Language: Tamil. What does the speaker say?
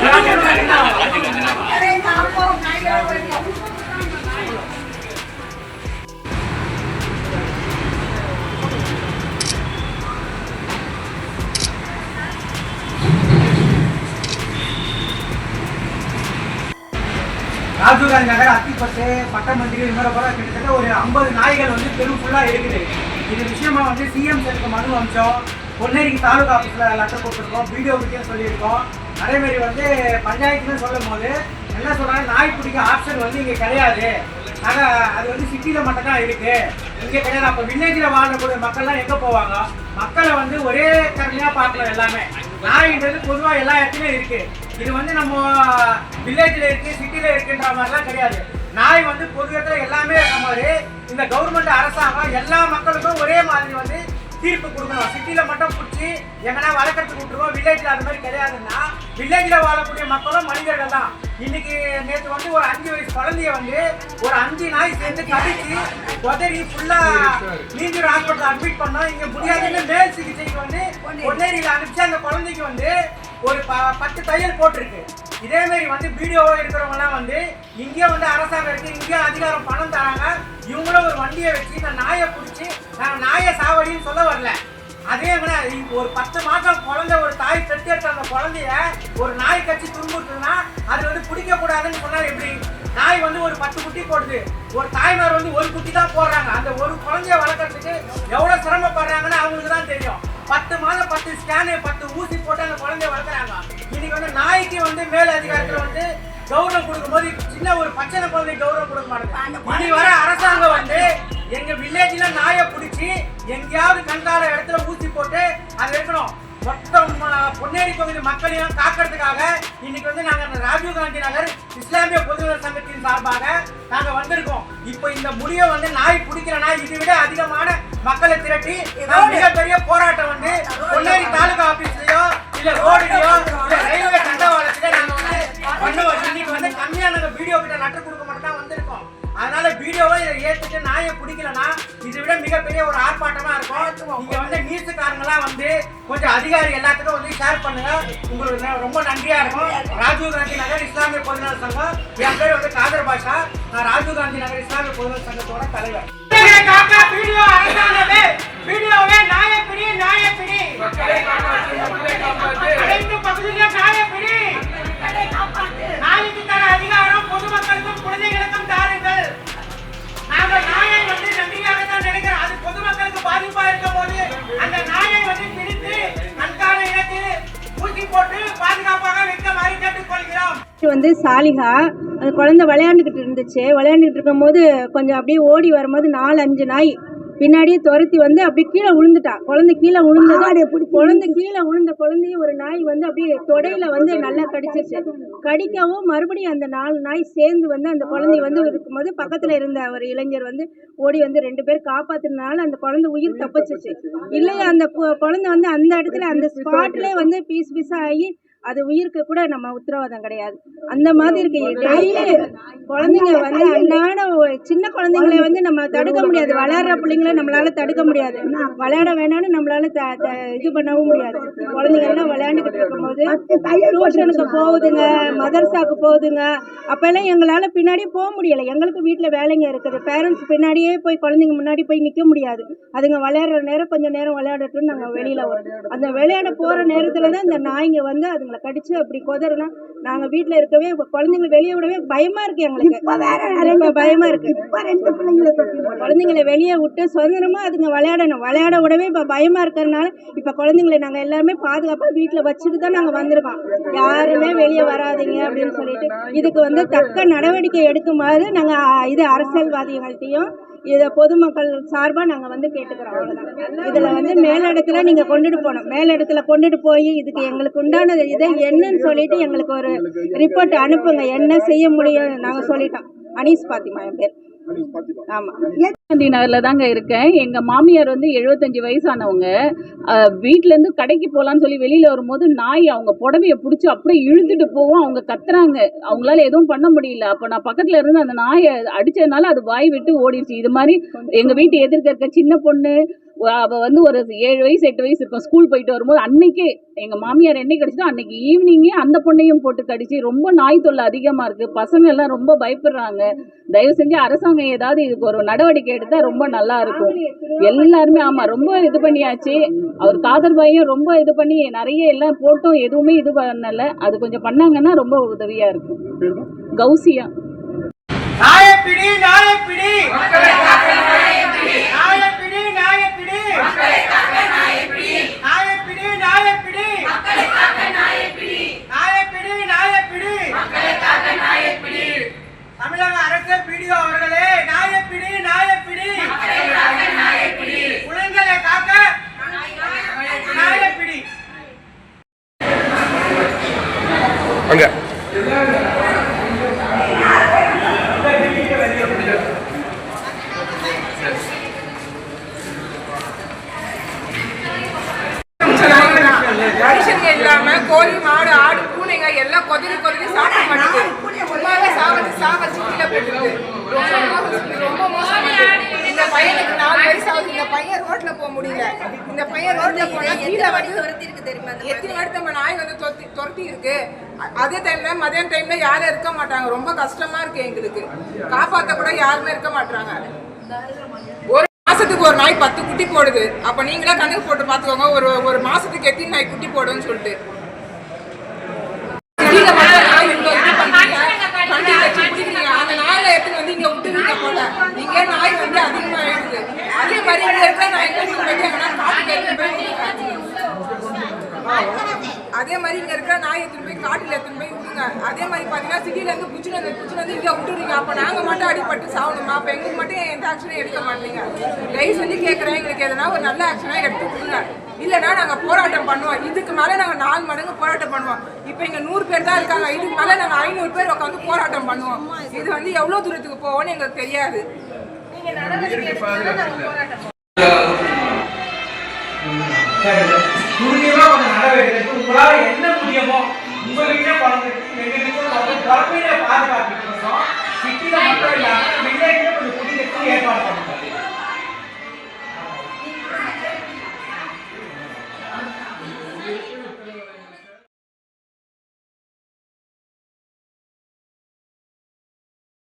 Grazie a tutti. ராஜீவ்காந்தி நகர் அத்திப்பட்டு பட்டமந்திரி விமரபுரம் கிட்டத்தட்ட ஒரு ஐம்பது நாய்கள் வந்து தெரு ஃபுல்லாக இருக்குது. இது விஷயமா வந்து சிஎம் சாருக்கு மனு அமிச்சோம் பொன்னேரிக்கு தாலுகா ஆஃபீஸில் லெட்டர் கொடுத்துருக்கோம் வீடியோவுக்கே சொல்லியிருக்கோம். அதேமாரி வந்து பஞ்சாயத்துன்னு சொல்லும் போது என்ன சொல்கிறாங்க நாய் பிடிக்க ஆப்ஷன் வந்து இங்கே கிடையாது. ஆனால் அது வந்து சிட்டியில் மட்டும் தான் இருக்குது இங்கே கிடையாது. அப்போ வில்லேஜில் வாழக்கூடிய மக்கள்லாம் எங்கே போவாங்க? மக்களை வந்து ஒரே தன்மையாக பார்க்கலாம் எல்லாமே. நாய்ன்றது பொதுவாக எல்லா இடத்துலையும் இருக்குது இது வந்து நம்ம வில்லேஜில் இருக்கு சிட்டியில் இருக்குன்ற மாதிரிலாம் கிடையாது. நாய் வந்து பொது இடத்துல எல்லாமே இருக்க மாதிரி இந்த கவர்மெண்ட் அரசாங்கம் எல்லா மக்களுக்கும் ஒரே மாதிரி வந்து தீர்ப்பு கொடுக்கணும். சிட்டியில் மட்டும் பிடிச்சி எங்கன்னா வளர்க்கறதுக்கு விட்டுருவோம். வில்லேஜில் அது மாதிரி கிடையாதுன்னா வில்லேஜில் வாழக்கூடிய மக்களும் மனிதர்கள் தான். இன்னைக்கு நேற்று வந்து ஒரு அஞ்சு வயசு குழந்தைய வந்து ஒரு அஞ்சு நாய் சேர்ந்து கடிச்சு உதறி ஃபுல்லாக நீஞ்சூர் ஹாஸ்பிட்டல் அட்மிட் பண்ணோம். இங்கே முடியாதுன்னு மேல் சிகிச்சைக்கு வந்து ஒன்னேரியில் அனுப்பிச்சு அந்த குழந்தைக்கு வந்து ஒரு ப பத்து தையல் போட்டிருக்கு. இதே மாதிரி வந்து வீடியோவோ இருக்கிறவங்கலாம் வந்து இங்கேயும் வந்து அரசாங்கம் இருக்கு இங்கேயும் அதிகாரம் பணம் தராங்க. இவங்களும் ஒரு வண்டியை வச்சு இந்த நாயை பிடிச்சி நான் நாயை சாவடின்னு சொல்ல வரல. அதே மாதிரி ஒரு பத்து மாதம் குழந்தை ஒரு தாய் பெற்றெடுத்த அந்த குழந்தைய ஒரு நாய் கட்சி துன்புறுத்துனா அது வந்து பிடிக்க கூடாதுன்னு எப்படி? நாய் வந்து ஒரு பத்து குட்டி போடுது. ஒரு தாய்மார் வந்து ஒரு குட்டி தான் போடுறாங்க. அந்த ஒரு குழந்தைய வளர்க்குறதுக்கு எவ்வளோ சிரமப்படுறாங்கன்னு அவங்களுக்கு தான் தெரியும். பத்து மாதம் பத்து ஸ்கேனு பத்து ஊசி போட்டு அந்த குழந்தைய வளர்க்குறாங்க. இன்னைக்கு வந்து நாய்க்கு வந்து மேல் அதிகாரத்தில் வந்து கௌரவம் கொடுக்கும்போது சின்ன ஒரு பச்சனை குழந்தை கௌரவம் கொடுக்க மாட்டாங்க இனி வர அரசாங்கம் வந்து எங்க வில்லேஜ்ல நாயை பிடிச்சி எங்கேயாவது கண்கால இடத்துல ஊசி போட்டு அதை இருக்கணும் மொத்தம் பொன்னேரி பகுதி மக்களையும் காக்கிறதுக்காக இன்னைக்கு வந்து நாங்க அந்த ராஜீவ் காந்தி நகர் இஸ்லாமிய பொதுநல சங்கத்தின் சார்பாக நாங்க வந்திருக்கோம். இப்போ இந்த முடிவை வந்து நாய் பிடிக்கிற நாய் இதை விட அதிகமான மக்களை திரட்டி மிகப்பெரிய போராட்டம் வந்து பொன்னேரி தாலுகா ஆபீஸ்லயோ இல்ல ரோடுலயோ இல்ல ரயில்வே தண்டவாளத்திலயோ நாங்க வந்து பண்ணுவோம். இன்னைக்கு வந்து கம்மியா நாங்க வீடியோ கிட்ட லெட்டர் கொடுக்க மட்டும் தான் வந்திருக்கோம். அதனால வீடியோவை இதை ஏத்துட்டு நாயை பிடிக்கலனா இதை விட மிகப்பெரிய ஒரு ஆர்ப்பாட்டமா இருக்கும். வந்து சொந்தக்காரங்களாம் வந்து கொஞ்சம் அதிகாரி எல்லாத்துக்கும் வந்து ஷேர் பண்ணுங்க. உங்களுக்கு ரொம்ப நன்றியா இருக்கும். ராஜீவ் காந்தி நகர் இஸ்லாமிய பொதுநல சங்கம். என் பேர் வந்து காதர் பாஷா. நான் ராஜீவ் காந்தி நகர் இஸ்லாமிய பொதுநல சங்கத்தோட தலைவர். வீடியோ அரசாங்கமே வீடியோவே நாயை பிடி அனைத்து பகுதியிலும் தர அதிகாரம் பொதுமக்களுக்கும் குழந்தைகளுக்கும் தாருங்கள் இது வந்து சாலிகா அந்த குழந்தை விளையாண்டுக்கிட்டு இருந்துச்சு. விளையாண்டுக்கிட்டு இருக்கும்போது கொஞ்சம் அப்படியே ஓடி வரும்போது நாலு அஞ்சு நாய் பின்னாடியே துரத்தி வந்து அப்படியே கீழே விழுந்துட்டா குழந்தை கீழே விழுந்ததும் குழந்தை கீழே விழுந்த குழந்தைய ஒரு நாய் வந்து அப்படியே தொடையில வந்து நல்லா கடிச்சிருச்சு. கடிக்கவும் மறுபடியும் அந்த நாலு நாய் சேர்ந்து வந்து அந்த குழந்தைய வந்து இருக்கும்போது பக்கத்துல இருந்த ஒரு இளைஞர் வந்து ஓடி வந்து ரெண்டு பேர் காப்பாத்துனதுனால அந்த குழந்தை உயிர் தப்பிச்சிச்சு இல்லையா அந்த குழந்தை வந்து அந்த இடத்துல அந்த ஸ்பாட்லயே வந்து பீஸ் பீஸா ஆகி அது உயிருக்கு கூட நம்ம உத்தரவாதம் கிடையாது. அந்த மாதிரி இருக்கு டெய்லி குழந்தைங்க வந்து அன்றாட சின்ன குழந்தைங்களை வந்து நம்ம தடுக்க முடியாது. வளர்ற பிள்ளைங்கள நம்மளால தடுக்க முடியாது. விளையாட வேணாம்னு நம்மளால த- த- இது பண்ணவும் முடியாது. குழந்தைங்க எல்லாம் விளையாண்டுக்கிட்டு இருக்கும்போது டியூஷனுக்கு போகுதுங்க மதர்சாக்கு போகுதுங்க. அப்பெல்லாம் எங்களால பின்னாடியே போக முடியல. எங்களுக்கு வீட்டுல வேலைங்க இருக்குது. பேரண்ட்ஸ் பின்னாடியே போய் குழந்தைங்க முன்னாடி போய் நிக்க முடியாது. அதுங்க விளையாடுற நேரம் கொஞ்சம் நேரம் விளையாடட்டும்னு நாங்க வெளியில வரோம். அந்த விளையாட போற நேரத்துல தான் இந்த நாய்ங்க வந்து அதுங்க அதுங்களை கடிச்சு அப்படி கொதறனா நாங்க வீட்டுல இருக்கவே குழந்தைங்களை வெளியே விடவே பயமா இருக்கு எங்களுக்கு. பயமா இருக்கு. குழந்தைங்களை வெளியே விட்டு சுதந்திரமா அதுங்க விளையாடணும். விளையாட விடவே இப்ப பயமா இருக்கிறதுனால இப்ப குழந்தைங்களை நாங்க எல்லாருமே பாதுகாப்பா வீட்டுல வச்சுட்டு தான் நாங்க வந்திருக்கோம். யாருமே வெளியே வராதீங்க அப்படின்னு சொல்லிட்டு இதுக்கு வந்து தக்க நடவடிக்கை எடுக்குமாறு நாங்க இது அரசியல்வாதிகள்கிட்டயும் இதை பொதுமக்கள் சார்பா நாங்க வந்து கேட்டுக்கிறோம் அவ்வளோதான் இதுல வந்து மேலிடத்துல நீங்க கொண்டுட்டு போகணும். மேலிடத்துல கொண்டுட்டு போய் இதுக்கு எங்களுக்கு உண்டானது இதை என்னன்னு சொல்லிட்டு எங்களுக்கு ஒரு ரிப்போர்ட் அனுப்புங்க. என்ன செய்ய முடியும் நாங்க சொல்லிட்டோம். அனீஸ் பாத்திமா என் பேர். காந்தி நகர்ல தாங்க இருக்கேன். எங்க மாமியார் வந்து எழுபத்தஞ்சு வயசானவங்க. வீட்டிலேருந்து இருந்து கடைக்கு போலான்னு சொல்லி வெளியில வரும்போது நாய் அவங்க புடவைய பிடிச்சி அப்படியே இழுத்துட்டு போவோம். அவங்க கத்துறாங்க. அவங்களால எதுவும் பண்ண முடியல. அப்ப நான் பக்கத்துல இருந்து அந்த நாயை அடிச்சதுனால அது வாய் விட்டு ஓடிடுச்சு. இது மாதிரி எங்க வீட்டு எதிர்க்க இருக்க சின்ன பொண்ணு அவள் வந்து ஒரு ஏழு வயசு எட்டு வயசு இருக்கும். ஸ்கூல் போயிட்டு வரும்போது அன்னைக்கே எங்கள் மாமியார் என்னைக்கு கடிச்சதோ அன்னைக்கு ஈவினிங்கே அந்த பொண்ணையும் போட்டு கடிச்சு ரொம்ப நாய் தொல்லை அதிகமாக இருக்குது பசங்க எல்லாம் ரொம்ப பயப்படுறாங்க. தயவு செஞ்சு அரசாங்கம் ஏதாவது இதுக்கு ஒரு நடவடிக்கை எடுத்தால் ரொம்ப நல்லா இருக்கும். எல்லாருமே ஆமாம் ரொம்ப இது பண்ணியாச்சு. அவர் காதர் பாயும் ரொம்ப இது பண்ணி நிறைய எல்லாம் போட்டும் எதுவுமே இது பண்ணல. அது கொஞ்சம் பண்ணாங்கன்னா ரொம்ப உதவியாக இருக்கும். கௌசியா நாயப்பிடி நாயப்பிடி நாயப்பிடி நாயப்பிடி நாயப்பிடி நாயப்பிடி நாயப்பிடி தமிழக அரசர் பிடிஓ அவர்களே நாயப்பிடி நாயப்பிடி குழந்தைகளை காக்க நாயப்பிடி அங்க கோழி மாடு ஆடு பூனைங்க எல்லாம் கொதறி கொதறி சாப்பிட மாட்டேங்குது சும்மாவே சாவச்சு சாவச்சு கீழே போட்டுருது ரொம்ப மோசம் இந்த பையனுக்கு நாலு வயசு ஆகுது. இந்த பையன் ரோட்ல போக முடியல. இந்த பையன் ரோட்ல போனா கீழே வந்து எத்தனை வாட்டி நம்ம நாய் வந்து துரத்தி துரத்தி இருக்கு. அதே டைம்ல மதியான டைம்ல யாரும் இருக்க மாட்டாங்க. ரொம்ப கஷ்டமா இருக்கு எங்களுக்கு. காப்பாத்த கூட யாருமே இருக்க மாட்டாங்க ஒரு மாசத்துக்கு ஒரு நாய் பத்து குட்டி போடுது. அப்ப நீங்களே கணக்கு போட்டு பாத்துக்கோங்க. ஒரு ஒரு மாசத்துக்கு எத்தனை நாய் குட்டி போடுன்னு சொல்லிட்டு கீழே மட்டும் நாய் இவ்வளவு இது பண்றீங்க, வண்டி வச்சு பிடிக்கிறீங்க. அந்த நாயை எடுத்துட்டு வந்து இங்க விட்டுருவீங்க போல. இங்கே நாய் வந்து அதிகமாயிடுது. அதே மாதிரி இங்கே இருக்கிற நாய் போயிட்டு காட்டுக்கு போய் அதே மாதிரி இங்க இருக்கிற நாய் எடுத்துட்டு போய் காட்டுல எடுத்துட்டு போய் விடுங்க. அதே மாதிரி பாத்தீங்கன்னா சிட்டில இருந்து புடிச்சுட்டு வந்து புடிச்சுட்டு வந்து இங்க விட்டுறீங்க அப்ப நாங்க மட்டும் அடிபட்டு சாவணுமா? அப்ப எங்களுக்கு மட்டும் எந்த ஆக்ஷனும் எடுக்க மாட்டீங்க. தயவு செஞ்சு கேக்குறேன். எங்களுக்கு எதனா ஒரு நல்ல ஆக்ஷனா எடுத்து கொடுங்க. இல்லைன்னா நாங்க போராட்டம் பண்ணுவோம். இதுக்கு மேல நாங்க நாலு மடங்கு போராட்டம் பண்ணுவோம். இப்ப இங்க நூறு பேர் தான் இருக்காங்க. இதுக்கு மேல நாங்க ஐநூறு பேர் உட்காந்து போராட்டம் பண்ணுவோம். இது வந்து எவ்வளவு தூரத்துக்கு போவோம்னு எங்களுக்கு தெரியாது. கொஞ்சம் நடவடிக்கை உங்களால என்ன முடியுமோ உங்க குழந்தைக்கு எங்க வீட்டுல